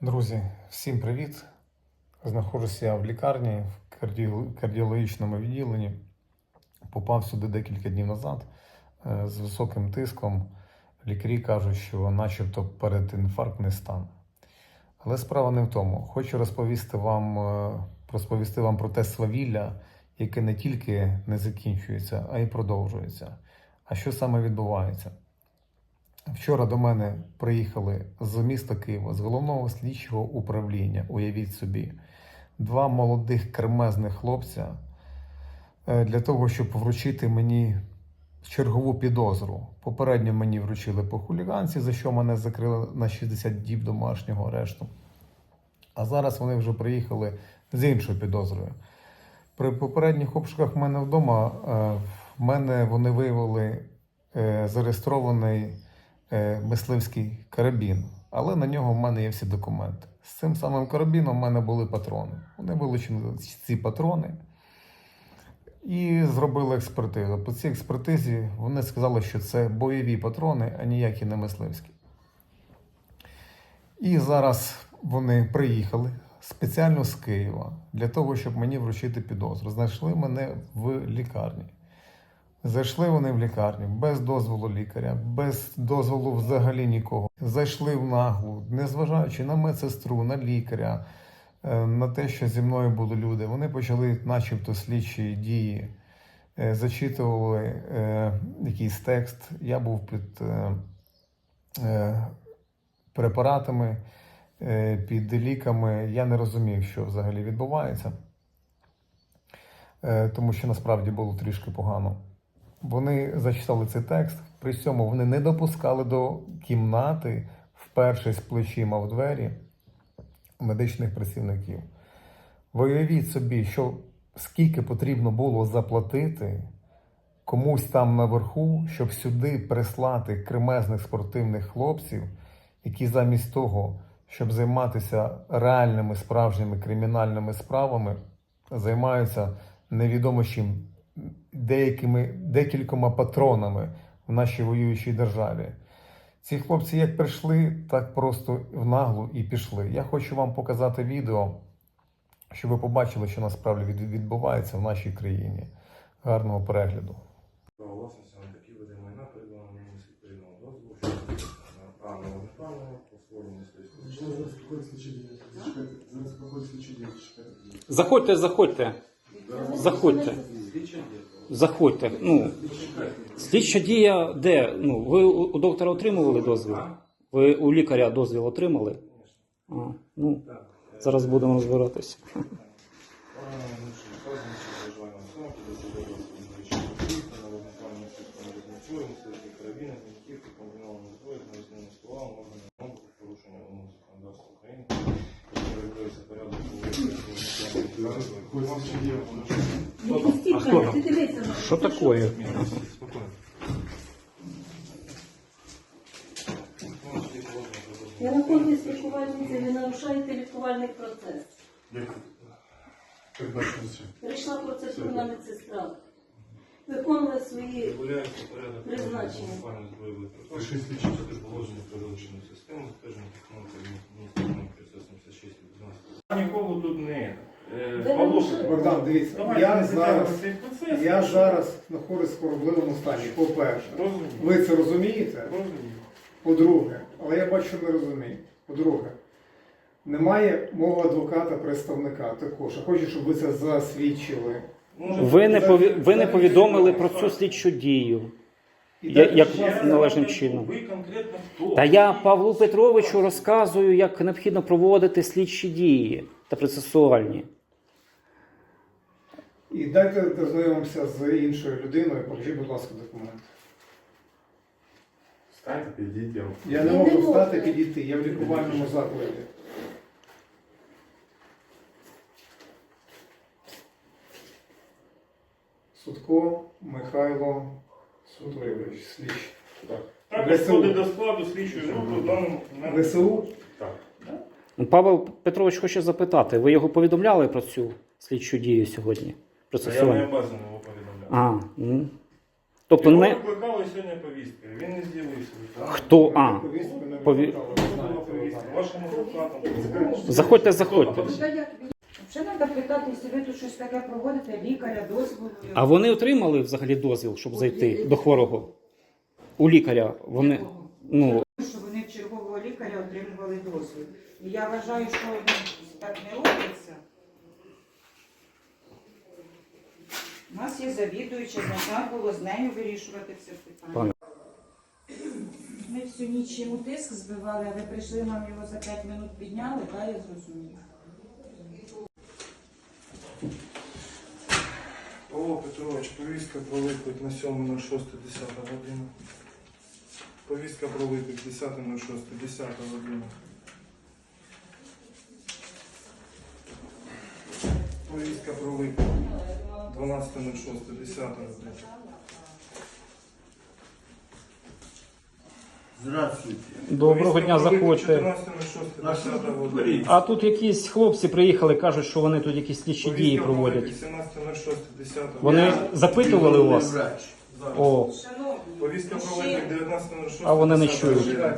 Друзі, всім привіт! Знаходжуся в лікарні в кардіологічному відділенні. Попав сюди декілька днів назад е, з високим тиском. Лікарі кажуть, що начебто передінфарктний стан. Але справа не в тому. Хочу розповісти вам, е, розповісти вам про те свавілля, яке не тільки не закінчується, а й продовжується. А що саме відбувається? Вчора до мене приїхали з міста Києва, з головного слідчого управління. Уявіть собі, два молодих кремезних хлопця е, для того, щоб вручити мені чергову підозру. Попередньо мені вручили по хуліганці, за що мене закрили на 60 діб домашнього арешту. А зараз вони вже приїхали з іншою підозрою. При попередніх обшуках в мене вдома е, в мене вони виявили е, зареєстрований мисливський карабін, але на нього в мене є всі документи. З цим самим карабіном в мене були патрони. Вони вилучили ці патрони і зробили експертизу. По цій експертизі вони сказали, що це бойові патрони, а ніякі не мисливські. І зараз вони приїхали спеціально з Києва для того, щоб мені вручити підозру. Знайшли мене в лікарні. Зайшли вони в лікарню без дозволу лікаря, без дозволу взагалі нікого. Зайшли в наглу, незважаючи на медсестру, на лікаря, е, на те, що зі мною були люди. Вони почали, начебто, слідчі дії, е, зачитували е, якийсь текст. Я був під препаратами, під ліками. Я не розумів, що взагалі відбувається, тому що насправді було трішки погано. Вони зачитали цей текст. При цьому вони не допускали до кімнати вперше з плечима в двері медичних працівників. Ви уявіть собі, що скільки потрібно було заплатити комусь там наверху, щоб сюди прислати кремезних спортивних хлопців, які замість того, щоб займатися реальними справжніми кримінальними справами, займаються невідомо чим деякими декількома патронами в нашій воюючій державі. Ці хлопці як прийшли, так просто в наглу і пішли. Я хочу вам показати відео, щоб ви побачили, що насправді відбувається в нашій країні. Гарного перегляду. На такі види майна придбано відповідного дозволу, що. Заходьте, заходьте. Заходьте. Заходьте. Ну, слідча дія де? Ну, ви у доктора отримували дозвіл? Ви у лікаря дозвіл отримали? А, ну, зараз будемо розбиратися. Проходить слідчі дії. Не хто там? Що таке? Я знаходжусь лікувальниці, ви нарушаєте лікувальний процес. Прийшла процедурна медсестра. Виконували свої Призначення. вогнепальної зброї Пиши електронної слідчі. Це положення про системи, стеження технології адміністративного процесу 76 15. Нікого тут не. Е, нарушили. Богдан, дивіться, давайте я не зараз, цей процес. я зараз знаходжусь в хворобливому стані. По-перше, Розумію. ви це розумієте? Розумію. По-друге, але я бачу, що не розумієте. По-друге, немає мого адвоката, представника також. Я хочу, щоб ви це засвідчили. Може, Ви не, пові... ви не повідомили про цю слідчу дію. І Я- дайте, належним чином. конкретно хто? Та я Павлу Петровичу розказую, як необхідно проводити слідчі дії та процесуальні. І дайте дознайомимося з іншою людиною. Покажіть, будь ласка, документ. Встаньте, підійдіть. я не можу встати, підійти. Я в лікувальному закладі. Судко Михайло Судливич, слідчий. Так, ВСУ. входить до складу слідчої групи в даному. ВСУ? Так. Павел Петрович хоче запитати, ви його повідомляли про цю слідчу дію сьогодні? Та Я не його повідомляти. А, ну. Тобто Його не викликали сьогодні повістки, він не з'явився. хто. А, Пові- була повістка. Вашому адвокату. заходьте, заходьте. Ще треба питати, якщо ви тут щось таке проводите, лікаря, дозволу. А вони отримали взагалі дозвіл, щоб зайти до хворого? У лікаря. Вони, ну, Що вони в чергового лікаря отримували дозвіл. І я вважаю, що ну, так не робиться. У нас є завідуюча, можна було з нею вирішувати це питання. Ми всю ніч йому тиск збивали, а ви прийшли, нам його за 5 минут підняли, та я зрозуміла. Павло Петрович, повістка про виклик на 7.06.10 година. Повістка про виклик 10.06, 10 година. Повістка про виклик 10 година. Здравствуйте. доброго дня, Повістка про виклик заходьте. 14.06, А що 10 ви тут година. творите? А тут якісь хлопці приїхали, кажуть, що вони тут якісь слідчі дії проводять. виклик 17.06, Вони запитували у вас? Врач. О, Повістка про виклик 19.06. А вони не 10 чують. година.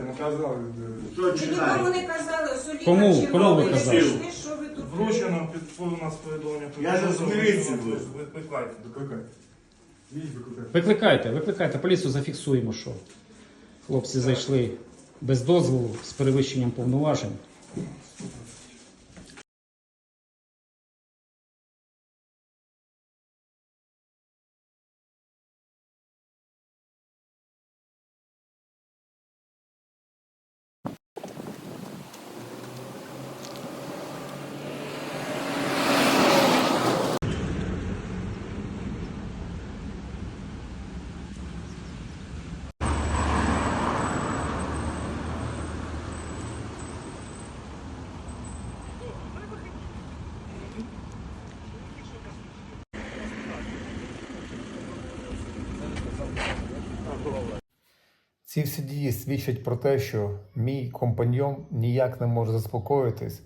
Хто нікому читає? не казали, Кому? Кому ви казали? прийшли, що ви тут Вручено під у нас повідомлення. Я за смириться Ви буду. Викликайте. викликайте, викликайте, поліцію зафіксуємо, що хлопці зайшли без дозволу з перевищенням повноважень. Ці всі дії свідчать про те, що мій компаньйон ніяк не може заспокоїтись,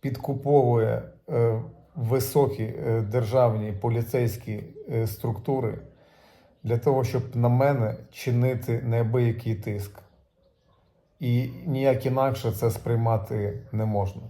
підкуповує е, високі е, державні поліцейські е, структури для того, щоб на мене чинити неабиякий тиск. І ніяк інакше це сприймати не можна.